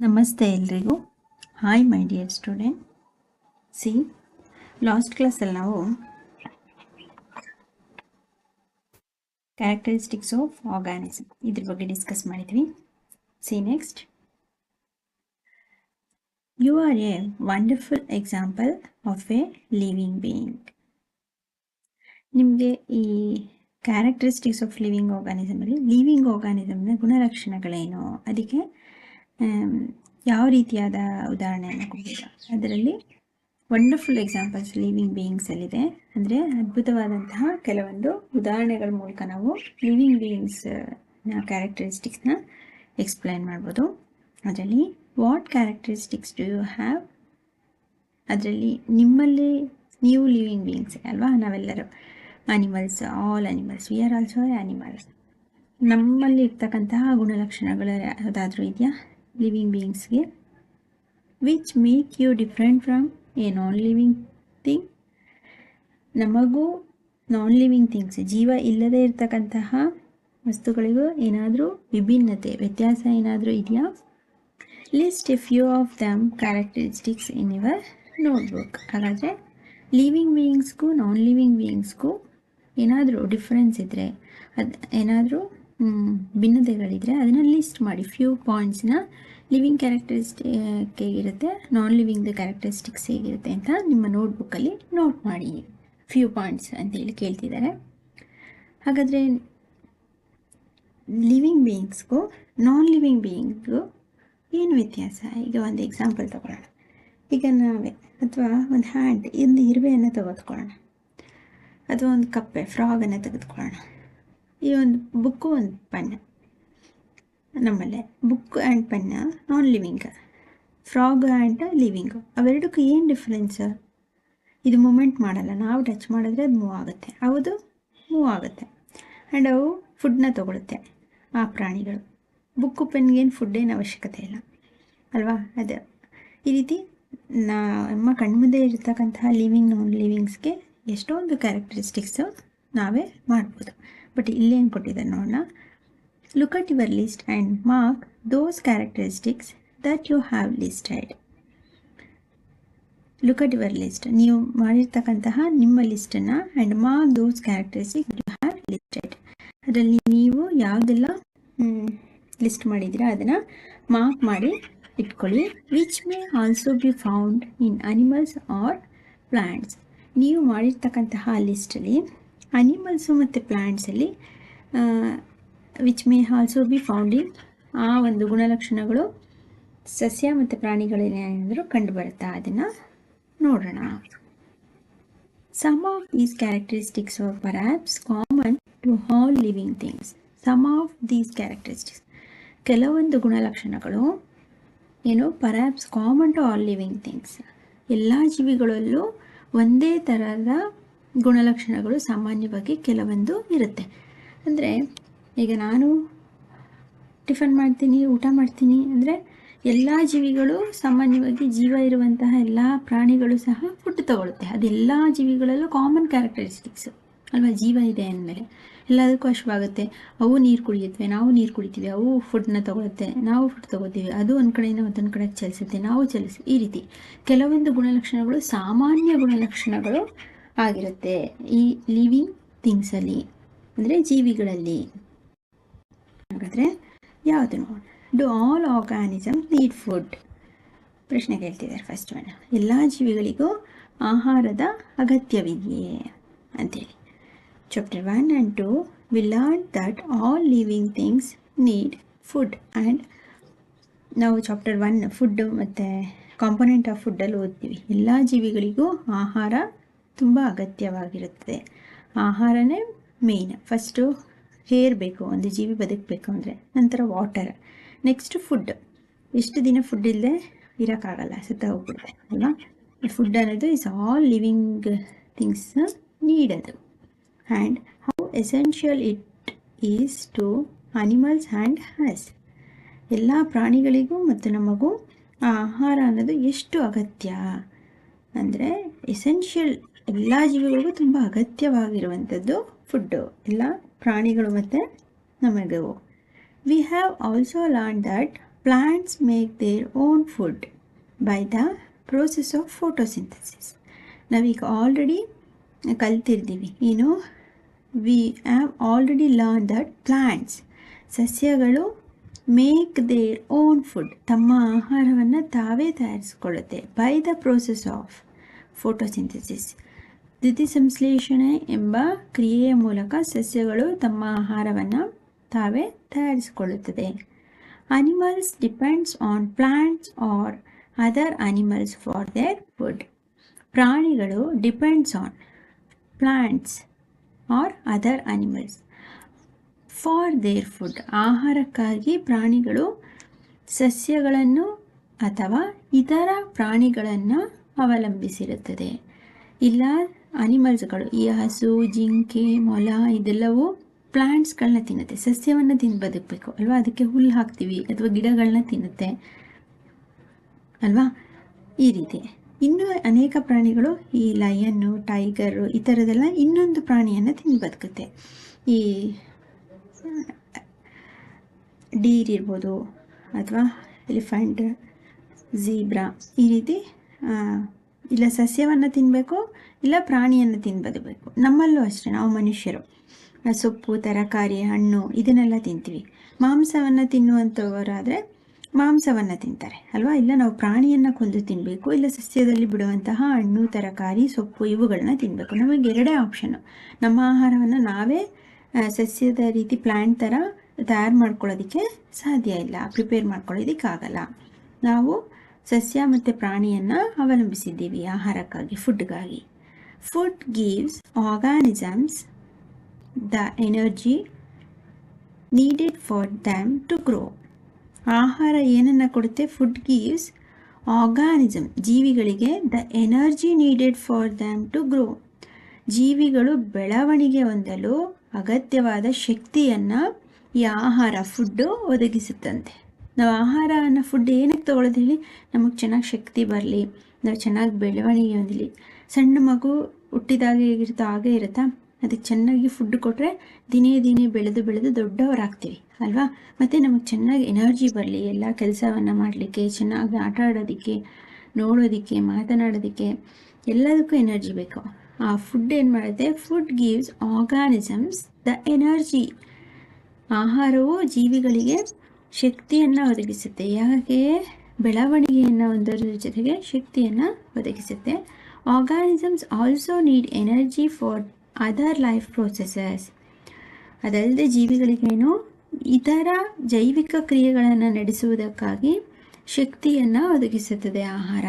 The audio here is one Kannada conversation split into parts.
ನಮಸ್ತೆ ಎಲ್ರಿಗೂ. Hi my dear students last ಕ್ಲಾಸಲ್ಲಿ ನಾವು ಕ್ಯಾರೆಕ್ಟರಿಸ್ಟಿಕ್ಸ್ ಆಫ್ ಆರ್ಗ್ಯಾನಿಸಮ್ ಇದ್ರ ಬಗ್ಗೆ ಡಿಸ್ಕಸ್ ಮಾಡಿದ್ವಿ. See next you are a wonderful example of a living being ನಿಮಗೆ ಈ ಕ್ಯಾರೆಕ್ಟರಿಸ್ಟಿಕ್ಸ್ ಆಫ್ ಲಿವಿಂಗ್ ಆರ್ಗಾನಿಸಮಲ್ಲಿ ಲಿವಿಂಗ್ ಆರ್ಗಾನಿಸಮ್ನ ಗುಣಲಕ್ಷಣಗಳೇನು? ಅದಕ್ಕೆ ಯಾವ ರೀತಿಯಾದ ಉದಾಹರಣೆಯನ್ನು ಕೊಡ್ಬೋದು ಅದರಲ್ಲಿ ವಂಡರ್ಫುಲ್ ಎಕ್ಸಾಂಪಲ್ಸ್ ಲಿವಿಂಗ್ ಬೀಯಿಂಗ್ಸಲ್ಲಿದೆ ಅಂದರೆ ಅದ್ಭುತವಾದಂತಹ ಕೆಲವೊಂದು ಉದಾಹರಣೆಗಳ ಮೂಲಕ ನಾವು ಲಿವಿಂಗ್ ಬೀಯಿಂಗ್ಸ್ನ ಕ್ಯಾರೆಕ್ಟರಿಸ್ಟಿಕ್ಸ್ನ ಎಕ್ಸ್ಪ್ಲೈನ್ ಮಾಡ್ಬೋದು. ಅದರಲ್ಲಿ what characteristics do you have ಅದರಲ್ಲಿ ನಿಮ್ಮಲ್ಲಿ ನೀವು ಲಿವಿಂಗ್ ಬೀಯಿಂಗ್ಸ್ ಅಲ್ವಾ? ನಾವೆಲ್ಲರೂ animals all animals we are also animals ನಮ್ಮಲ್ಲಿ ಇರ್ತಕ್ಕಂತಹ ಗುಣಲಕ್ಷಣಗಳು ಯಾವುದಾದ್ರೂ ಇದೆಯಾ? Living ಬೀಯಿಂಗ್ಸ್ಗೆ which make you different from a non living thing ನಮಗೂ ನಾನ್ ಲಿವಿಂಗ್ ಥಿಂಗ್ಸ್ ಜೀವ ಇಲ್ಲದೇ ಇರ್ತಕ್ಕಂತಹ ವಸ್ತುಗಳಿಗೂ ಏನಾದರೂ ವಿಭಿನ್ನತೆ, ವ್ಯತ್ಯಾಸ ಏನಾದರೂ ಇದೆಯಾ? List a few of them characteristics in your notebook ಹಾಗಾದರೆ ಲಿವಿಂಗ್ ಬೀಯಿಂಗ್ಸ್ಗೂ ನಾನ್ ಲಿವಿಂಗ್ ಬೀಯಿಂಗ್ಸ್ಗೂ ಏನಾದರೂ ಡಿಫ್ರೆನ್ಸ್ ಇದ್ದರೆ ಅದು ಏನಾದರೂ ಭಿನ್ನತೆಗಳಿದ್ರೆ ಅದನ್ನು ಲಿಸ್ಟ್ ಮಾಡಿ ಫ್ಯೂ ಪಾಯಿಂಟ್ಸ್ನ ಲಿವಿಂಗ್ ಕ್ಯಾರೆಕ್ಟರಿಸ್ಟಿಕ್ ಹೇಗಿರುತ್ತೆ ನಾನ್ ಲಿವಿಂಗ್ದು ಕ್ಯಾರೆಕ್ಟರಿಸ್ಟಿಕ್ಸ್ ಹೇಗಿರುತ್ತೆ ಅಂತ ನಿಮ್ಮ ನೋಟ್ಬುಕ್ಕಲ್ಲಿ ನೋಟ್ ಮಾಡಿ ಫ್ಯೂ ಪಾಯಿಂಟ್ಸ್ ಅಂತ ಹೇಳಿ ಕೇಳ್ತಿದ್ದಾರೆ. ಹಾಗಾದರೆ ಲಿವಿಂಗ್ ಬೀಯಿಂಗ್ಸ್ಗೂ ನಾನ್ ಲಿವಿಂಗ್ ಬೀಯಿಂಗ್ಗೂ ಏನು ವ್ಯತ್ಯಾಸ? ಈಗ ಒಂದು ಎಕ್ಸಾಂಪಲ್ ತಗೊಳ್ಳೋಣ. ಈಗ ನಾವೇ, ಅಥವಾ ಒಂದು ಹ್ಯಾಂಡ್ ಒಂದು ಇರುವೆಯನ್ನು ತೆಗೆದುಕೊಳ್ಳೋಣ. ಅಥವಾ ಒಂದು ಕಪ್ಪೆ ಫ್ರಾಗನ್ನು ತೆಗೆದುಕೊಳ್ಳೋಣ. ಈ ಒಂದು ಬುಕ್ಕು ಒಂದು ಪೆನ್ ನಮ್ಮಲ್ಲೇ book and ಪೆನ್ನ non living frog and living ಅವೆರಡಕ್ಕೂ ಏನು ಡಿಫ್ರೆನ್ಸ್ ಇದು ಮೂಮೆಂಟ್ ಮಾಡಲ್ಲ. ನಾವು ಟಚ್ ಮಾಡಿದ್ರೆ ಅದು ಮೂವ್ ಆಗುತ್ತೆ. ಹೌದು? ಮೂವ್ ಆಗುತ್ತೆ. ಆ್ಯಂಡ್ ಅವು ಫುಡ್ನ ತೊಗೊಳುತ್ತೆ, ಆ ಪ್ರಾಣಿಗಳು. ಬುಕ್ಕು ಪೆನ್ಗೇನು ಫುಡ್ ಏನು ಅವಶ್ಯಕತೆ ಇಲ್ಲ. ಅಲ್ವಾ? ಅದು. ಈ ರೀತಿ ನಾ ನಮ್ಮ ಕಣ್ಮುಂದೆ ಇರ್ತಕ್ಕಂತಹ ಲಿವಿಂಗ್ ನಾನ್ ಲಿವಿಂಗ್ಸ್ಗೆ ಎಷ್ಟೊಂದು ಕ್ಯಾರೆಕ್ಟರಿಸ್ಟಿಕ್ಸು ನಾವೇ ಮಾಡ್ಬೋದು. ಬಟ್ ಇಲ್ಲೇನು ಕೊಟ್ಟಿದ್ದಾರೆ ನೋಡೋಣ look at your list and mark those characteristics that you have listed look at your list ನೀವು ಮಾಡಿರ್ತಕ್ಕಂತಹ ನಿಮ್ಮ ಲಿಸ್ಟನ್ನು and mark those characteristic you have listed ಅದರಲ್ಲಿ ನೀವು ಯಾವುದೆಲ್ಲ ಲಿಸ್ಟ್ ಮಾಡಿದ್ದೀರಾ ಅದನ್ನು ಮಾರ್ಕ್ ಮಾಡಿ ಇಟ್ಕೊಳ್ಳಿ. Which may also be found in animals or plants ನೀವು ಮಾಡಿರ್ತಕ್ಕಂತಹ ಲಿಸ್ಟಲ್ಲಿ ಅನಿಮಲ್ಸು ಮತ್ತು ಪ್ಲ್ಯಾಂಟ್ಸಲ್ಲಿ which may also be found in ಆ ಒಂದು ಗುಣಲಕ್ಷಣಗಳು ಸಸ್ಯ ಮತ್ತು ಪ್ರಾಣಿಗಳೇನಾದರೂ ಕಂಡುಬರುತ್ತಾ ಅದನ್ನು ನೋಡೋಣ. Some of these characteristics are perhaps common to all living things some of these characteristics ಕೆಲವೊಂದು ಗುಣಲಕ್ಷಣಗಳು, ಏನು perhaps common to all living things ಎಲ್ಲ ಜೀವಿಗಳಲ್ಲೂ ಒಂದೇ ಥರದ ಗುಣಲಕ್ಷಣಗಳು ಸಾಮಾನ್ಯವಾಗಿ ಕೆಲವೊಂದು ಇರುತ್ತೆ. ಅಂದರೆ, ಈಗ ನಾನು ಟಿಫನ್ ಮಾಡ್ತೀನಿ, ಊಟ ಮಾಡ್ತೀನಿ, ಅಂದರೆ ಎಲ್ಲ ಜೀವಿಗಳು ಸಾಮಾನ್ಯವಾಗಿ ಜೀವ ಇರುವಂತಹ ಎಲ್ಲ ಪ್ರಾಣಿಗಳು ಸಹ ಫುಡ್ ತಗೊಳುತ್ತೆ ಅದೆಲ್ಲ ಜೀವಿಗಳಲ್ಲೂ ಕಾಮನ್ ಕ್ಯಾರೆಕ್ಟರಿಸ್ಟಿಕ್ಸ್ ಅಲ್ವಾ? ಜೀವ ಇದೆ ಅಂದಮೇಲೆ ಎಲ್ಲದಕ್ಕೂ ಅಶ್ವಾಗುತ್ತೆ. ಅವು ನೀರು ಕುಡಿಯುತ್ತವೆ, ನಾವು ನೀರು ಕುಡಿತೀವಿ, ಅವು ಫುಡ್ನ ತಗೊಳುತ್ತೆ ನಾವು ಫುಡ್ ತಗೋತೀವಿ ಅದು ಒಂದು ಕಡೆಯಿಂದ ಮತ್ತೊಂದು ಕಡೆ ಚಲಿಸುತ್ತೆ, ನಾವು ಚಲಿಸಿ ಈ ರೀತಿ. ಕೆಲವೊಂದು ಗುಣಲಕ್ಷಣಗಳು ಸಾಮಾನ್ಯ ಗುಣಲಕ್ಷಣಗಳು ಆಗಿರುತ್ತೆ. ಈ ಲಿವಿಂಗ್ ಥಿಂಗ್ಸಲ್ಲಿ ಅಂದರೆ ಜೀವಿಗಳಲ್ಲಿ ಹಾಗಾದರೆ ಯಾವುದು ನೋಡಿ do all organism need food ಪ್ರಶ್ನೆ ಕೇಳ್ತಿದ್ದಾರೆ ಫಸ್ಟ್ ಒನ್ ಎಲ್ಲ ಜೀವಿಗಳಿಗೂ ಆಹಾರದ ಅಗತ್ಯವಿದೆಯೇ ಅಂತೇಳಿ. Chapter one and two we learn that all living things need food and ನಾವು ಚಾಪ್ಟರ್ ಒನ್ ಫುಡ್ ಮತ್ತು ಕಾಂಪೊನೆಂಟ್ ಆಫ್ ಫುಡ್ಡಲ್ಲಿ ಓದ್ತೀವಿ. ಎಲ್ಲ ಜೀವಿಗಳಿಗೂ ಆಹಾರ ತುಂಬ ಅಗತ್ಯವಾಗಿರುತ್ತದೆ ಆಹಾರನೇ ಮೇಯ್ನ್ ಫಸ್ಟು ಹೇರ್ ಬೇಕು, ಒಂದು ಜೀವಿ ಬದುಕಬೇಕು ಅಂದರೆ, ನಂತರ ವಾಟರ್ ನೆಕ್ಸ್ಟ್ ಫುಡ್ ಎಷ್ಟು ದಿನ ಫುಡ್ ಇಲ್ಲದೆ ಇರೋಕ್ಕಾಗಲ್ಲ, ಸುತ್ತ ಹೋಗ್ಬಿಡುತ್ತೆ, ಅಲ್ವಾ? ಫುಡ್ ಅನ್ನೋದು ಇಸ್ ಆಲ್ ಲಿವಿಂಗ್ ಥಿಂಗ್ಸ್ ಅದು and how essential it is to animals and us ಎಲ್ಲ ಪ್ರಾಣಿಗಳಿಗೂ ಮತ್ತು ನಮಗೂ ಆ ಆಹಾರ ಅನ್ನೋದು ಎಷ್ಟು ಅಗತ್ಯ? ಅಂದರೆ ಎಸೆನ್ಷಿಯಲ್ ಎಲ್ಲ ಜೀವಿಗಳಿಗೂ ತುಂಬ ಅಗತ್ಯವಾಗಿರುವಂಥದ್ದು ಫುಡ್ಡು ಎಲ್ಲ ಪ್ರಾಣಿಗಳು ಮತ್ತು ನಮಗೂ. We have also learn that plants make their own food by the process of photosynthesis ನಾವೀಗ ಆಲ್ರೆಡಿ ಕಲ್ತಿರ್ತೀವಿ. ಏನು? We have already learn that plants ಸಸ್ಯಗಳು ಮೇಕ್ ದೇರ್ ಓನ್ ಫುಡ್ ತಮ್ಮ ಆಹಾರವನ್ನು ತಾವೇ ತಯಾರಿಸಿಕೊಳ್ಳುತ್ತೆ by the process of photosynthesis ದ್ಯುತಿಸಂಶ್ಲೇಷಣೆ ಎಂಬ ಕ್ರಿಯೆಯ ಮೂಲಕ ಸಸ್ಯಗಳು ತಮ್ಮ ಆಹಾರವನ್ನು ತಾವೇ ತಯಾರಿಸಿಕೊಳ್ಳುತ್ತದೆ animals depends on plants or other animals for their food ಪ್ರಾಣಿಗಳು depends on plants or other animals for their food ಆಹಾರಕ್ಕಾಗಿ ಪ್ರಾಣಿಗಳು ಸಸ್ಯಗಳನ್ನು ಅಥವಾ ಇತರ ಪ್ರಾಣಿಗಳನ್ನು ಅವಲಂಬಿಸಿರುತ್ತದೆ. ಇಲ್ಲ ಅನಿಮಲ್ಸ್ಗಳು ಈ ಹಸು, ಜಿಂಕೆ, ಮೊಲ, ಇದೆಲ್ಲವೂ ಪ್ಲ್ಯಾಂಟ್ಸ್ಗಳನ್ನ ತಿನ್ನುತ್ತೆ. ಸಸ್ಯವನ್ನು ತಿಂದು ಬದುಕಬೇಕು ಅಲ್ವಾ? ಅದಕ್ಕೆ ಹುಲ್ಲು ಹಾಕ್ತೀವಿ ಅಥವಾ ಗಿಡಗಳನ್ನ ತಿನ್ನುತ್ತೆ, ಅಲ್ವಾ? ಈ ರೀತಿ. ಇನ್ನೂ ಅನೇಕ ಪ್ರಾಣಿಗಳು, ಈ ಲಯನ್ನು ಟೈಗರು ಈ ಥರದೆಲ್ಲ ಇನ್ನೊಂದು ಪ್ರಾಣಿಯನ್ನು ತಿಂದು ಬದುಕುತ್ತೆ. ಈ ಡೀರ್ ಇರ್ಬೋದು, ಅಥವಾ ಎಲಿಫೆಂಟ್ ಝೀಬ್ರಾ ಈ ರೀತಿ ಇಲ್ಲ ಸಸ್ಯವನ್ನು ತಿನ್ನಬೇಕು ಇಲ್ಲ ಪ್ರಾಣಿಯನ್ನು ತಿನ್ಬದಬೇಕು ನಮ್ಮಲ್ಲೂ ಅಷ್ಟೇ, ನಾವು ಮನುಷ್ಯರು. ಸೊಪ್ಪು, ತರಕಾರಿ, ಹಣ್ಣು, ಇದನ್ನೆಲ್ಲ ತಿಂತೀವಿ. ಮಾಂಸವನ್ನು ತಿನ್ನುವಂಥವರಾದರೆ ಮಾಂಸವನ್ನು ತಿಂತಾರೆ, ಅಲ್ವಾ? ಇಲ್ಲ ನಾವು ಪ್ರಾಣಿಯನ್ನು ಕೊಂದು ತಿನ್ನಬೇಕು ಇಲ್ಲ ಸಸ್ಯದಲ್ಲಿ ಬಿಡುವಂತಹ ಹಣ್ಣು, ತರಕಾರಿ, ಸೊಪ್ಪು ಇವುಗಳನ್ನ ತಿನ್ನಬೇಕು ನಮಗೆ ಎರಡೇ ಆಪ್ಷನ್ನು ನಮ್ಮ ಆಹಾರವನ್ನು ನಾವೇ ಸಸ್ಯದ ರೀತಿ ಪ್ಲ್ಯಾಂಟ್ ಥರ ತಯಾರು ಮಾಡ್ಕೊಳ್ಳೋದಕ್ಕೆ ಸಾಧ್ಯ ಇಲ್ಲ ಪ್ರಿಪೇರ್ ಮಾಡ್ಕೊಳ್ಳೋದಕ್ಕಾಗಲ್ಲ. ನಾವು ಸಸ್ಯ ಮತ್ತು ಪ್ರಾಣಿಯನ್ನು ಅವಲಂಬಿಸಿದ್ದೀವಿ, ಆಹಾರಕ್ಕಾಗಿ ಫುಡ್ಗಾಗಿ food gives organisms the energy needed for them to grow ಆಹಾರ ಏನನ್ನು ಕೊಡುತ್ತೆ? ಫುಡ್ ಗೀವ್ಸ್ ಆರ್ಗಾನಿಸಮ್ ಜೀವಿಗಳಿಗೆ the energy needed for them to grow ಜೀವಿಗಳು ಬೆಳವಣಿಗೆ ಹೊಂದಲು ಅಗತ್ಯವಾದ ಶಕ್ತಿಯನ್ನು ಈ ಆಹಾರ ಫುಡ್ಡು ಒದಗಿಸುತ್ತಂತೆ. ನಾವು ಆಹಾರನ ಫುಡ್ ಏನಕ್ಕೆ ತೊಗೊಳೋದು ಹೇಳಿ ನಮಗೆ ಚೆನ್ನಾಗಿ ಶಕ್ತಿ ಬರಲಿ, ನಾವು ಚೆನ್ನಾಗಿ ಬೆಳವಣಿಗೆ ಹೊಂದಲಿ. ಸಣ್ಣ ಮಗು ಹುಟ್ಟಿದಾಗ ಹೇಗಿರುತ್ತೋ ಹಾಗೇ ಇರುತ್ತಾ? ಅದಕ್ಕೆ ಚೆನ್ನಾಗಿ ಫುಡ್ ಕೊಟ್ಟರೆ ದಿನೇ ದಿನೇ ಬೆಳೆದು ಬೆಳೆದು ದೊಡ್ಡವರಾಗ್ತೀವಿ, ಅಲ್ವಾ? ಮತ್ತು ನಮಗೆ ಚೆನ್ನಾಗಿ ಎನರ್ಜಿ ಬರಲಿ, ಎಲ್ಲ ಕೆಲಸವನ್ನು ಮಾಡಲಿಕ್ಕೆ, ಚೆನ್ನಾಗಿ ಆಟ ಆಡೋದಕ್ಕೆ, ನೋಡೋದಕ್ಕೆ, ಮಾತನಾಡೋದಕ್ಕೆ ಎಲ್ಲದಕ್ಕೂ ಎನರ್ಜಿ ಬೇಕು. ಆ ಫುಡ್ ಏನು ಮಾಡುತ್ತೆ? Food gives organisms the energy ಆಹಾರವು ಜೀವಿಗಳಿಗೆ ಶಕ್ತಿಯನ್ನು ಒದಗಿಸುತ್ತೆ. ಯಾಕೆ? ಬೆಳವಣಿಗೆಯನ್ನು ಒಂದರ ಜೊತೆಗೆ ಶಕ್ತಿಯನ್ನು ಒದಗಿಸುತ್ತೆ. Organisms also need energy for other life processes ಅದಲ್ಲದೆ ಜೀವಿಗಳಿಗೇನು ಇತರ ಜೈವಿಕ ಕ್ರಿಯೆಗಳನ್ನು ನಡೆಸುವುದಕ್ಕಾಗಿ ಶಕ್ತಿಯನ್ನು ಒದಗಿಸುತ್ತದೆ ಆಹಾರ.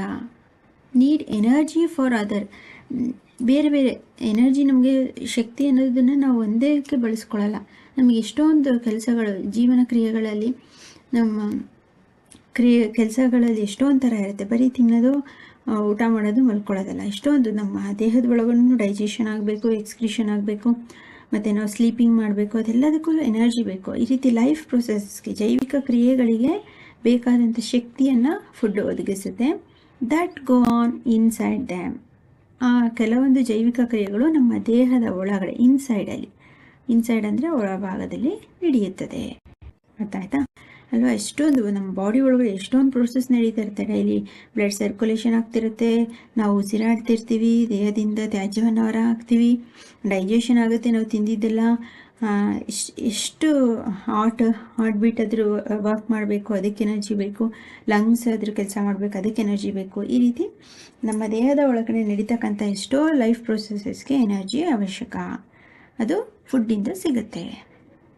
ನೀಡ್ ಎನರ್ಜಿ ಫಾರ್ ಅದರ್ ಬೇರೆ ಬೇರೆ. ಎನರ್ಜಿ ನಮಗೆ ಶಕ್ತಿ ಅನ್ನೋದನ್ನು ನಾವು ಒಂದೇಕ್ಕೆ ಬಳಸ್ಕೊಳ್ಳಲ್ಲ ನಮಗೆ ಎಷ್ಟೊಂದು ಕೆಲಸಗಳು, ಜೀವನ ಕ್ರಿಯೆಗಳಲ್ಲಿ ನಮ್ಮ ಕ್ರಿಯೆ, ಕೆಲಸಗಳಲ್ಲಿ ಎಷ್ಟೊಂದು ಥರ ಇರುತ್ತೆ. ಬರೀ ತಿನ್ನೋದು ಊಟ ಮಾಡೋದು ಮಲ್ಕೊಳ್ಳೋದಲ್ಲ. ಎಷ್ಟೊಂದು ನಮ್ಮ ದೇಹದ ಒಳಗೂ ಡೈಜೆಷನ್ ಆಗಬೇಕು ಎಕ್ಸ್ಕ್ರಿಷನ್ ಆಗಬೇಕು, ಮತ್ತು ನಾವು ಸ್ಲೀಪಿಂಗ್ ಮಾಡಬೇಕು, ಅದೆಲ್ಲದಕ್ಕೂ ಎನರ್ಜಿ ಬೇಕು. ಈ ರೀತಿ ಲೈಫ್ ಪ್ರೊಸೆಸ್ಗೆ ಜೈವಿಕ ಕ್ರಿಯೆಗಳಿಗೆ ಬೇಕಾದಂಥ ಶಕ್ತಿಯನ್ನು ಫುಡ್ ಒದಗಿಸುತ್ತೆ. That go on inside them ಆ, ಕೆಲವೊಂದು ಜೈವಿಕ ಕ್ರಿಯೆಗಳು ನಮ್ಮ ದೇಹದ ಒಳಗಡೆ ಇನ್ಸೈಡಲ್ಲಿ ಇನ್ಸೈಡ್ ಅಂದರೆ ಒಳಭಾಗದಲ್ಲಿ ಹಿಡಿಯುತ್ತದೆ. ಆಯ್ತಾ ಅಲ್ವಾ? ಎಷ್ಟೊಂದು ನಮ್ಮ ಬಾಡಿ ಒಳಗಡೆ ಎಷ್ಟೊಂದು ಪ್ರೋಸೆಸ್ ನಡೀತಾ ಇರುತ್ತೆ ಡೈಲಿ ಬ್ಲಡ್ ಸರ್ಕ್ಯುಲೇಷನ್ ಆಗ್ತಿರುತ್ತೆ, ನಾವು ಉಸಿರಾಡ್ತಿರ್ತೀವಿ, ದೇಹದಿಂದ ತ್ಯಾಜ್ಯವನ್ನು ಹೊರ ಹಾಕ್ತೀವಿ. ಡೈಜೆಷನ್ ಆಗುತ್ತೆ, ನಾವು ತಿಂದಿದ್ದೆಲ್ಲ. ಎಷ್ಟು ಹಾಟ್ ಹಾರ್ಟ್ ಬೀಟ್ ಅದ್ರ ವರ್ಕ್ ಮಾಡಬೇಕು, ಅದಕ್ಕೆ ಎನರ್ಜಿ ಬೇಕು. ಲಂಗ್ಸ್ ಆದರೂ ಕೆಲಸ ಮಾಡಬೇಕು, ಅದಕ್ಕೆ ಎನರ್ಜಿ ಬೇಕು. ಈ ರೀತಿ ನಮ್ಮ ದೇಹದ ಒಳಗಡೆ ನಡೀತಕ್ಕಂಥ ಎಷ್ಟೋ ಲೈಫ್ ಪ್ರೊಸೆಸಸ್ಗೆ ಎನರ್ಜಿ ಅವಶ್ಯಕ. ಅದು ಫುಡ್ಡಿಂದ ಸಿಗುತ್ತೆ.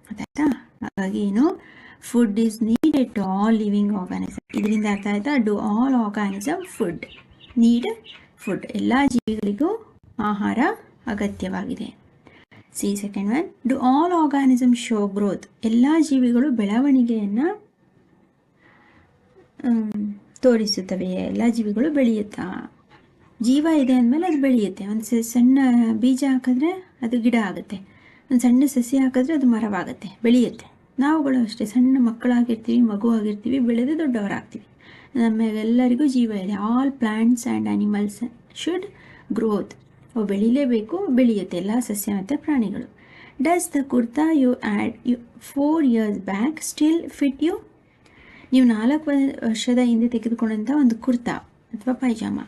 ಗೊತ್ತಾಯ್ತಾ ಹಾಗಾಗಿ ಏನು food is needed to all living organism ಇದರಿಂದ ಅರ್ಥ ಆಯ್ತಾ? Do all organism food need food ಎಲ್ಲ ಜೀವಿಗಳಿಗೂ ಆಹಾರ ಅಗತ್ಯವಾಗಿದೆ. See second one do all organism show growth ಎಲ್ಲ ಜೀವಿಗಳು ಬೆಳವಣಿಗೆಯನ್ನು ತೋರಿಸುತ್ತವೆ. ಎಲ್ಲ ಜೀವಿಗಳು ಬೆಳೆಯುತ್ತಾ? ಜೀವ ಇದೆ ಅಂದಮೇಲೆ ಅದು ಬೆಳೆಯುತ್ತೆ. ಒಂದು ಸಣ್ಣ ಬೀಜ ಹಾಕಿದ್ರೆ ಅದು ಗಿಡ ಆಗುತ್ತೆ. ಒಂದು ಸಣ್ಣ ಸಸಿ ಹಾಕಿದ್ರೆ ಅದು ಮರವಾಗುತ್ತೆ, ಬೆಳೆಯುತ್ತೆ. ನಾವುಗಳು ಅಷ್ಟೇ ಸಣ್ಣ ಮಕ್ಕಳಾಗಿರ್ತೀವಿ ಮಗು ಆಗಿರ್ತೀವಿ ಬೆಳೆದು ದೊಡ್ಡವರಾಗ್ತೀವಿ. ನಮಗೆಲ್ಲರಿಗೂ ಜೀವ ಇದೆ. All plants and animals should growth ಅವು ಬೆಳಿಲೇಬೇಕು, ಬೆಳೆಯುತ್ತೆ. ಎಲ್ಲ ಸಸ್ಯ ಮತ್ತು ಪ್ರಾಣಿಗಳು. Does the kurta you had you four years back still fit you ನೀವು ನಾಲ್ಕು ವರ್ಷದ ಹಿಂದೆ ತೆಗೆದುಕೊಂಡಂಥ ಒಂದು ಕುರ್ತಾ ಅಥವಾ ಪೈಜಾಮ.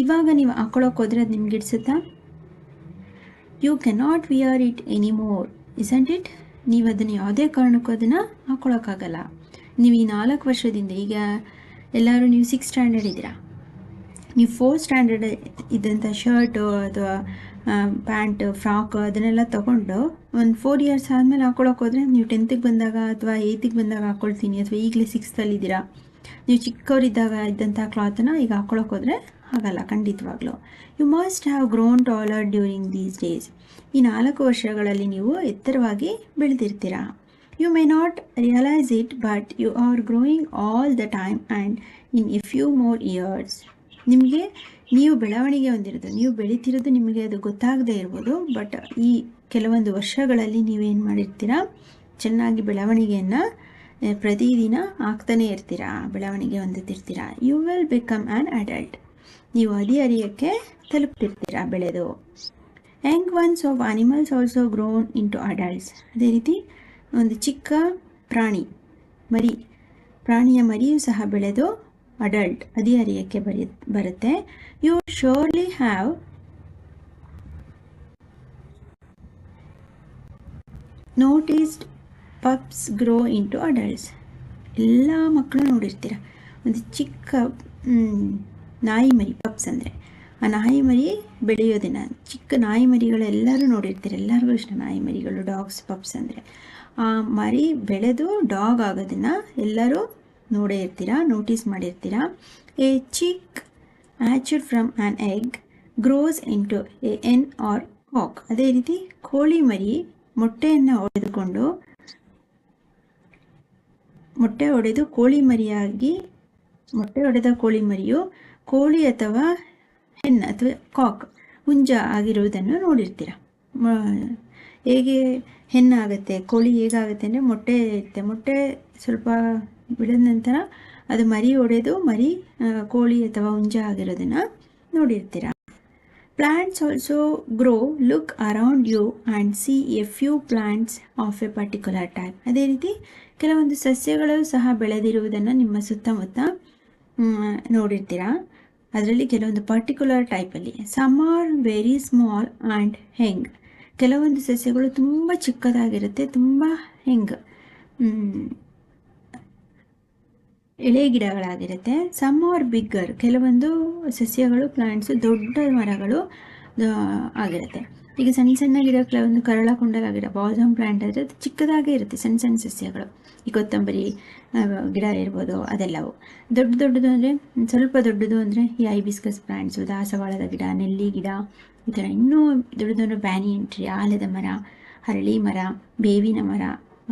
ಇವಾಗ ನೀವು ಹಾಕೊಳ್ಳೋಕೆ ಹೋದರೆ ಅದು ನಿಮ್ಗೆ ಇಡ್ಸುತ್ತಾ you cannot wear it anymore isn't it ನೀವು ಅದನ್ನು ಯಾವುದೇ ಕಾರಣಕ್ಕೂ ಅದನ್ನು ಹಾಕೊಳ್ಳೋಕ್ಕಾಗಲ್ಲ ನೀವು ಈ ನಾಲ್ಕು ವರ್ಷದಿಂದ ಈಗ ಎಲ್ಲರೂ ನೀವು ಸಿಕ್ಸ್ ಸ್ಟ್ಯಾಂಡರ್ಡ್ ಇದ್ದೀರಾ? ನೀವು ಫೋರ್ತ್ ಸ್ಟ್ಯಾಂಡರ್ಡ್ ಇದ್ದಂಥ ಶರ್ಟು ಅಥವಾ ಪ್ಯಾಂಟ್ ಫ್ರಾಕ್ ಅದನ್ನೆಲ್ಲ ತೊಗೊಂಡು ಒಂದು ಫೋರ್ ಇಯರ್ಸ್ ಆದಮೇಲೆ ಹಾಕ್ಕೊಳಕ್ಕೆ ಹೋದರೆ ನೀವು ಟೆಂತಿಗೆ ಬಂದಾಗ ಅಥವಾ ಏಯ್ತಿಗೆ ಬಂದಾಗ ಹಾಕ್ಕೊಳ್ತೀನಿ ಅಥವಾ ಈಗಲೇ ಸಿಕ್ಸ್ತಲ್ಲಿದ್ದೀರಾ ನೀವು ಚಿಕ್ಕವರಿದ್ದಾಗ ಇದ್ದಂಥ ಕ್ಲಾತನ್ನು ಈಗ ಹಾಕ್ಕೊಳಕ್ಕೆ ಹೋದರೆ ಆಗಲ್ಲ ಖಂಡಿತವಾಗ್ಲೂ. You must have grown taller during these days ಈ ನಾಲ್ಕು ವರ್ಷಗಳಲ್ಲಿ ನೀವು ಎತ್ತರವಾಗಿ ಬೆಳೆದಿರ್ತೀರಾ? You may not realise it but you are growing all the time and in a few more years ನಿಮಗೆ, ನೀವು ಬೆಳವಣಿಗೆ ಹೊಂದಿರೋದು, ನೀವು ಬೆಳೀತಿರೋದು ನಿಮಗೆ ಅದು ಗೊತ್ತಾಗದೇ ಇರ್ಬೋದು ಬಟ್ ಈ ಕೆಲವೊಂದು ವರ್ಷಗಳಲ್ಲಿ ನೀವೇನು ಮಾಡಿರ್ತೀರಾ? ಚೆನ್ನಾಗಿ ಬೆಳವಣಿಗೆಯನ್ನು ಪ್ರತಿದಿನ ಆಗ್ತಾನೇ ಇರ್ತೀರಾ? ಬೆಳವಣಿಗೆ ಹೊಂದುತ್ತಿರ್ತೀರಾ you will become an adult ನೀವು ಅದಿ ಹದಿಹರಿಯಕ್ಕೆ ತಲುಪ್ತಿರ್ತೀರಾ ಬೆಳೆದು? Young ones of animals also grown into adults ಅದೇ ರೀತಿ ಒಂದು ಚಿಕ್ಕ ಪ್ರಾಣಿ, ಮರಿ, ಪ್ರಾಣಿಯ ಮರಿಯೂ ಸಹ ಬೆಳೆದು ಅಡಲ್ಟ್ ಹದಿಹರಿಯಕ್ಕೆ ಬರಿ, ಬರುತ್ತೆ. You surely have noticed pups grow into adults ಎಲ್ಲ ಮಕ್ಕಳು ನೋಡಿರ್ತೀರ. ಒಂದು ಚಿಕ್ಕ ನಾಯಿ ಮರಿ ಪಪ್ಸ್ ಅಂದರೆ. ಆ ನಾಯಿ ಮರಿ ಬೆಳೆಯೋದಿನ ಚಿಕ್ಕ ನಾಯಿ ಮರಿಗಳೆಲ್ಲರೂ ನೋಡಿರ್ತೀರ. ಎಲ್ಲರಿಗೂ ಇಷ್ಟ ನಾಯಿ ಮರಿಗಳು ಡಾಗ್ಸ್ ಪಪ್ಸ್ ಅಂದರೆ. ಆ ಮರಿ ಬೆಳೆದು ಡಾಗ್ ಆಗೋದನ್ನು ಎಲ್ಲರೂ ನೋಡೇ ಇರ್ತೀರ notice ಮಾಡಿರ್ತೀರ. A chick hatched from an egg grows into a hen or hawk ಅದೇ ರೀತಿ ಕೋಳಿ ಮರಿ ಮೊಟ್ಟೆಯನ್ನು ಹೊಡೆದುಕೊಂಡು ಮೊಟ್ಟೆ ಒಡೆದು ಕೋಳಿ ಮರಿಯಾಗಿ, ಮೊಟ್ಟೆ ಒಡೆದ ಕೋಳಿ ಮರಿಯು ಕೋಳಿ ಅಥವಾ ಹೆಣ್ಣು ಅಥವಾ ಕಾಕ್ ಹುಂಜ ಆಗಿರುವುದನ್ನು ನೋಡಿರ್ತೀರ? ಹೇಗೆ ಹೆಣ್ಣಾಗುತ್ತೆ, ಕೋಳಿ ಹೇಗಾಗುತ್ತೆ ಅಂದರೆ ಮೊಟ್ಟೆ ಇರುತ್ತೆ. ಮೊಟ್ಟೆ ಸ್ವಲ್ಪ ಬಿಡಿದ ನಂತರ ಅದು ಮರಿ ಒಡೆದು ಮರಿ ಕೋಳಿ ಅಥವಾ ಹುಂಜ ಆಗಿರೋದನ್ನು ನೋಡಿರ್ತೀರ? Plants also grow, look around you and see a few plants of a particular type. ಅದೇ ರೀತಿ ಕೆಲವೊಂದು ಸಸ್ಯಗಳು ಸಹ ಬೆಳೆದಿರುವುದನ್ನು ನಿಮ್ಮ ಸುತ್ತಮುತ್ತ ನೋಡಿರ್ತೀರಾ? ಅದರಲ್ಲಿ ಕೆಲವೊಂದು ಪರ್ಟಿಕ್ಯುಲರ್ ಟೈಪಲ್ಲಿ some are very small and ಹೆಂಗ್ ಕೆಲವೊಂದು ಸಸ್ಯಗಳು ತುಂಬ ಚಿಕ್ಕದಾಗಿರುತ್ತೆ ತುಂಬ ಹೆಂಗ್ ಎಳೆ ಗಿಡಗಳಾಗಿರುತ್ತೆ. ಸಮ್ ಆರ್ ಬಿಗ್ಗರ್ ಕೆಲವೊಂದು ಸಸ್ಯಗಳು ಪ್ಲಾಂಟ್ಸು ದೊಡ್ಡ ಮರಗಳು ಆಗಿರುತ್ತೆ. ಈಗ ಸಣ್ಣ ಸಣ್ಣ ಗಿಡ ಕೆಲವೊಂದು ಕರಳ ಗಿಡ ಪ್ಲಾಂಟ್ ಆದರೆ ಅದು ಚಿಕ್ಕದಾಗೇ ಇರುತ್ತೆ, ಸಣ್ಣ ಸಣ್ಣ ಸಸ್ಯಗಳು. ಈ ಕೊತ್ತಂಬರಿ ಗಿಡ ಇರ್ಬೋದು, ಅದೆಲ್ಲವು. ದೊಡ್ಡ ದೊಡ್ಡದು ಅಂದರೆ, ಸ್ವಲ್ಪ ದೊಡ್ಡದು ಅಂದರೆ ಈ ಐಬಿಸ್ಕಸ್ ಪ್ಲಾಂಟ್ಸು ದಾಸವಾಳದ ಗಿಡ, ನೆಲ್ಲಿ ಗಿಡ, ಈ ಥರ ಇನ್ನೂ ದೊಡ್ಡ ದೊಡ್ಡ ಬ್ಯಾನಿ ಟ್ರೀ ಆಲದ ಮರ, ಹರಳಿ ಮರ, ಬೇವಿನ ಮರ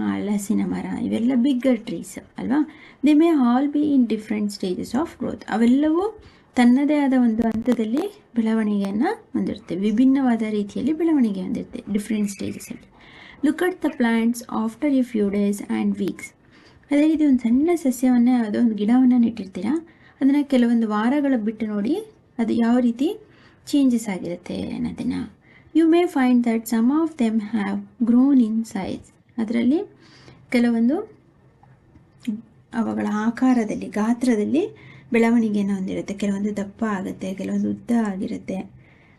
ಹಲಸಿನ ಮರ, ಇವೆಲ್ಲ ಬಿಗ್ಗರ್ ಟ್ರೀಸ್ ಅಲ್ವಾ? They may all be in different stages of growth ಅವೆಲ್ಲವೂ ತನ್ನದೇ ಆದ ಒಂದು ಹಂತದಲ್ಲಿ ಬೆಳವಣಿಗೆಯನ್ನು ಹೊಂದಿರುತ್ತೆ. ವಿಭಿನ್ನವಾದ ರೀತಿಯಲ್ಲಿ ಬೆಳವಣಿಗೆ ಹೊಂದಿರುತ್ತೆ different ಸ್ಟೇಜಸಲ್ಲಿ look at the plants after a few days and weeks ಅದೇ ರೀತಿ ಒಂದು ಸಣ್ಣ ಸಸ್ಯವನ್ನು ಒಂದು ಗಿಡವನ್ನು ನೆಟ್ಟಿರ್ತೀರಾ? ಅದನ್ನು ಕೆಲವೊಂದು ವಾರಗಳ ಬಿಟ್ಟು ನೋಡಿ ಅದು ಯಾವ ರೀತಿ ಚೇಂಜಸ್ ಆಗಿರುತ್ತೆ ಅನ್ನೋದನ್ನು. You may find that some of them have grown in size ಅದರಲ್ಲಿ ಕೆಲವೊಂದು ಅವುಗಳ ಆಕಾರದಲ್ಲಿ, ಗಾತ್ರದಲ್ಲಿ ಬೆಳವಣಿಗೆಯನ್ನು ಹೊಂದಿರುತ್ತೆ. ಕೆಲವೊಂದು ದಪ್ಪ ಆಗುತ್ತೆ, ಕೆಲವೊಂದು ಉದ್ದ ಆಗಿರುತ್ತೆ.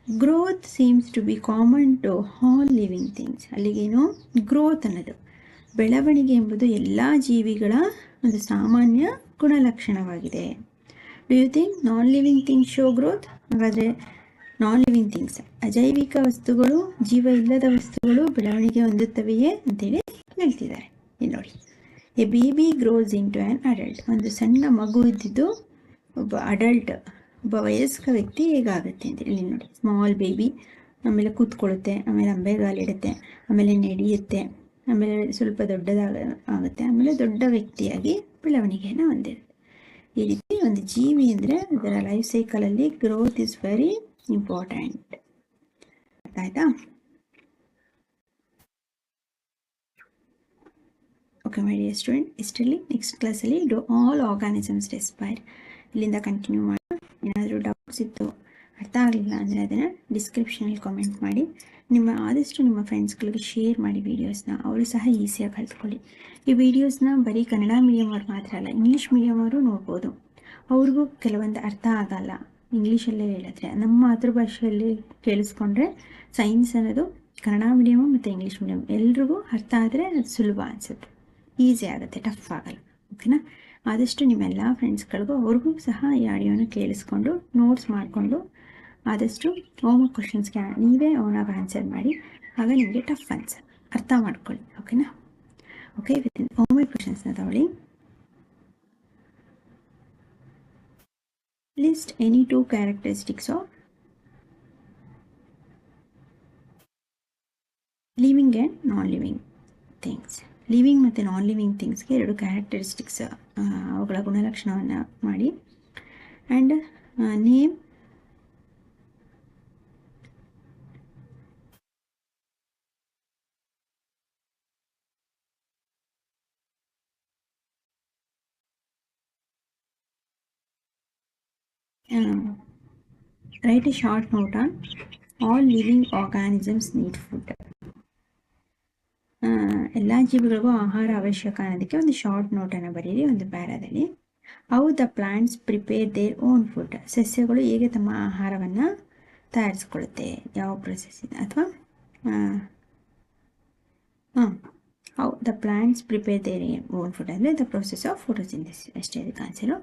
Growth seems to be common to all living things ಅಲ್ಲಿಗೇನು growth ಅನ್ನೋದು. ಬೆಳವಣಿಗೆ ಎಂಬುದು ಎಲ್ಲ ಜೀವಿಗಳ ಒಂದು ಸಾಮಾನ್ಯ ಗುಣಲಕ್ಷಣವಾಗಿದೆ. Do you think non living things show growth ಹಾಗಾದರೆ ನಾನ್ ಲಿವಿಂಗ್ ಥಿಂಗ್ಸ್ ಅಜೈವಿಕ ವಸ್ತುಗಳು, ಜೀವ ಇಲ್ಲದ ವಸ್ತುಗಳು ಬೆಳವಣಿಗೆ ಹೊಂದುತ್ತವೆಯೇ ಅಂತೇಳಿ ಹೇಳ್ತಿದ್ದಾರೆ. ಇಲ್ಲಿ ನೋಡಿ. A baby grows to an adult. ಒಂದು ಸಣ್ಣ ಮಗು ಇದ್ದಿದ್ದು ಒಬ್ಬ ಅಡಲ್ಟ್, ಒಬ್ಬ ವಯಸ್ಕ ವ್ಯಕ್ತಿ ಹೇಗಾಗುತ್ತೆ ಅಂತ ಇಲ್ಲಿ ನೋಡಿ. ಸ್ಮಾಲ್ ಬೇಬಿ, ಆಮೇಲೆ ಕೂತ್ಕೊಳ್ಳುತ್ತೆ, ಆಮೇಲೆ ಅಂಬೆಗಾಲಿಡುತ್ತೆ ಆಮೇಲೆ ನಡೆಯುತ್ತೆ, ಆಮೇಲೆ ಸ್ವಲ್ಪ ದೊಡ್ಡದಾಗ ಆಗುತ್ತೆ, ಆಮೇಲೆ ದೊಡ್ಡ ವ್ಯಕ್ತಿಯಾಗಿ ಬೆಳವಣಿಗೆಯನ್ನು ಹೊಂದಿರುತ್ತೆ. ಈ ರೀತಿ ಒಂದು ಜೀವಿ ಅಂದರೆ ಅದರ ಲೈಫ್ ಸೈಕಲಲ್ಲಿ ಗ್ರೋತ್ ಇಸ್ ವೆರಿ ಇಂಪಾರ್ಟೆಂಟ್ ಆಯ್ತಾ? ಓಕೆ ಮೈ ಡಿಯರ್ ಸ್ಟೂಡೆಂಟ್ ಇಷ್ಟರಲ್ಲಿ ನೆಕ್ಸ್ಟ್ ಕ್ಲಾಸಲ್ಲಿ ಡು ಆಲ್ ಆರ್ಗಾನಿಸಮ್ಸ್ ರೆಸ್ಪೈರ್ ಇಲ್ಲಿಂದ ಕಂಟಿನ್ಯೂ ಮಾಡೋಣ ಏನಾದರೂ ಡೌಟ್ಸ್ ಇತ್ತು, ಅರ್ಥ ಆಗಲಿಲ್ಲ ಅಂದರೆ ಅದನ್ನು ಡಿಸ್ಕ್ರಿಪ್ಷನಲ್ಲಿ ಕಾಮೆಂಟ್ ಮಾಡಿ. ನಿಮ್ಮ, ಆದಷ್ಟು ನಿಮ್ಮ ಫ್ರೆಂಡ್ಸ್ಗಳಿಗೆ ಶೇರ್ ಮಾಡಿ ವೀಡಿಯೋಸ್ನ ಅವರು ಸಹ ಈಸಿಯಾಗಿ ಕಲ್ತ್ಕೊಳ್ಳಿ. ಈ ವಿಡಿಯೋಸ್ನ ಬರೀ ಕನ್ನಡ ಮೀಡಿಯಮ್ ಮಾತ್ರ ಅಲ್ಲ ಇಂಗ್ಲೀಷ್ ಮೀಡಿಯಮ್ ಅವರು ನೋಡ್ಬೋದು. ಅವ್ರಿಗೂ ಕೆಲವೊಂದು ಅರ್ಥ ಆಗಲ್ಲ. ಇಂಗ್ಲೀಷಲ್ಲೇ ಹೇಳಿದ್ರೆ, ನಮ್ಮ ಮಾತೃಭಾಷೆಯಲ್ಲಿ ಕೇಳಿಸ್ಕೊಂಡ್ರೆ ಸೈನ್ಸ್ ಅನ್ನೋದು ಕನ್ನಡ ಮೀಡಿಯಮು ಮತ್ತು ಇಂಗ್ಲೀಷ್ ಮೀಡಿಯಮ್ ಎಲ್ರಿಗೂ ಅರ್ಥ ಆದರೆ ಅದು ಸುಲಭ ಅನಿಸುತ್ತೆ. ಈಸಿ ಆಗುತ್ತೆ, ಟಫ್ ಆಗಲ್ಲ ಓಕೆನಾ ಆದಷ್ಟು ನಿಮ್ಮೆಲ್ಲ ಫ್ರೆಂಡ್ಸ್ಗಳಿಗೂ ಅವ್ರಿಗೂ ಸಹ ಈ ಆಡಿಯೋನ ಕೇಳಿಸ್ಕೊಂಡು ನೋಟ್ಸ್ ಮಾಡಿಕೊಂಡು, ಆದಷ್ಟು ಹೋಮ್ವರ್ಕ್ ಕ್ವಶನ್ಸ್ಗೆ ನೀವೇ ಓನಾಗಿ ಆನ್ಸರ್ ಮಾಡಿ, ಆಗ ನಿಮಗೆ ಟಫ್ ಆನ್ಸರ್ ಅರ್ಥ ಮಾಡ್ಕೊಳ್ಳಿ ಓಕೆನಾ ಓಕೆ ವಿತ್ ಹೋಮ್ವರ್ಕ್ ಕ್ವಶನ್ಸ್ನ ತಗೊಳ್ಳಿ. List any two characteristics of living and non living things living ಮತ್ತು ನಾನ್ ಲಿವಿಂಗ್ ಥಿಂಗ್ಸ್ಗೆ ಎರಡು ಕ್ಯಾರೆಕ್ಟರಿಸ್ಟಿಕ್ಸ್ ಅವುಗಳ ಗುಣಲಕ್ಷಣವನ್ನು ಮಾಡಿ. And name write a short note on all living organisms need food. ಎಲ್ಲ ಜೀವಿಗಳಿಗೂ ಆಹಾರ ಅವಶ್ಯಕ ಅನ್ನೋದಕ್ಕೆ ಒಂದು ಶಾರ್ಟ್ ನೋಟನ್ನು ಬರೀರಿ, ಒಂದು ಪ್ಯಾರಾದಲ್ಲಿ. How the plants prepare their own food ಸಸ್ಯಗಳು ಹೇಗೆ ತಮ್ಮ ಆಹಾರವನ್ನು ತಯಾರಿಸ್ಕೊಳ್ಳುತ್ತೆ, ಯಾವ ಪ್ರೊಸೆಸ್ಸಿಂದ ಅಥವಾ ಹಾಂ how the plants prepare their own food ಅಂದರೆ ದ ಪ್ರೊಸೆಸ್ ಆಫ್ ಫೋಟೋಸಿಂಥಸಿಸ್ ಅಷ್ಟೇ ಅದಕ್ಕೆ answer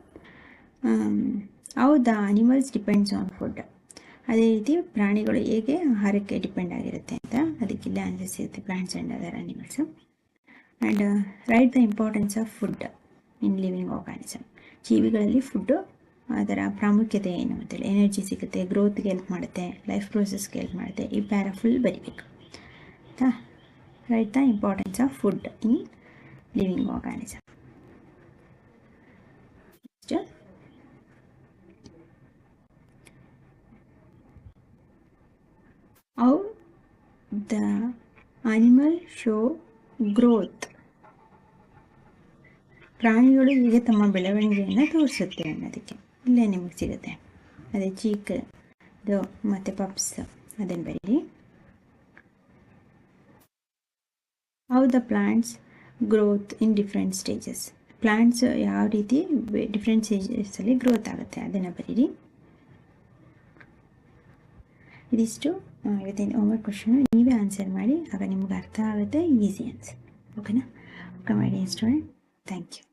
how the animals depends on food ಅದೇ ರೀತಿ ಪ್ರಾಣಿಗಳು ಹೇಗೆ ಆಹಾರಕ್ಕೆ ಡಿಪೆಂಡ್ ಆಗಿರುತ್ತೆ ಅಂತ ಅದಕ್ಕಿಲ್ಲ ಅಂದರೆ ಸಿಗುತ್ತೆ plants and other animals and write the importance of food in living organism ಜೀವಿಗಳಲ್ಲಿ ಫುಡ್ಡು ಅದರ ಪ್ರಾಮುಖ್ಯತೆ ಏನು ಅಂತೇಳಿ ಎನರ್ಜಿ ಸಿಗುತ್ತೆ ಗ್ರೋತ್ಗೆ ಹೆಲ್ಪ್ ಮಾಡುತ್ತೆ ಲೈಫ್ ಪ್ರೋಸೆಸ್ಗೆ ಹೆಲ್ಪ್ ಮಾಡುತ್ತೆ. ಈ ಪ್ಯಾರ ಫುಲ್ ಬರಿಬೇಕು. ಆಯಿತಾ write the importance of food in living organism next how the animal show growth. ಪ್ರಾಣಿಗಳು ಹೀಗೆ ತಮ್ಮ ಬೆಳವಣಿಗೆಯನ್ನು ತೋರಿಸುತ್ತೆ ಅನ್ನೋದಕ್ಕೆ ಇಲ್ಲೇ ನಿಮಗೆ ಸಿಗುತ್ತೆ. ಅದೇ ಚೀಕ್, ಇದು ಮತ್ತು ಪಪ್ಸ್, ಅದನ್ನು ಬರೀರಿ. How the plants growth in different stages plants ಯಾವ ರೀತಿ ಡಿಫ್ರೆಂಟ್ ಸ್ಟೇಜಸಲ್ಲಿ ಗ್ರೋತ್ ಆಗುತ್ತೆ ಅದನ್ನು ಬರೀರಿ. ಇದಿಷ್ಟು. ಇವತ್ತಿನ ಹೋಮ್ವರ್ಕ್ ಕ್ವಶನು ನೀವೇ ಆನ್ಸರ್ ಮಾಡಿ, ಆಗ ನಿಮ್ಗೆ ಅರ್ಥ ಆಗುತ್ತೆ ಈಸಿ ಆನ್ಸರ್ ಓಕೆನಾ ಓಕೆ ಮಾಡಿ ಸ್ಟೂಡೆಂಟ್ ಥ್ಯಾಂಕ್ ಯು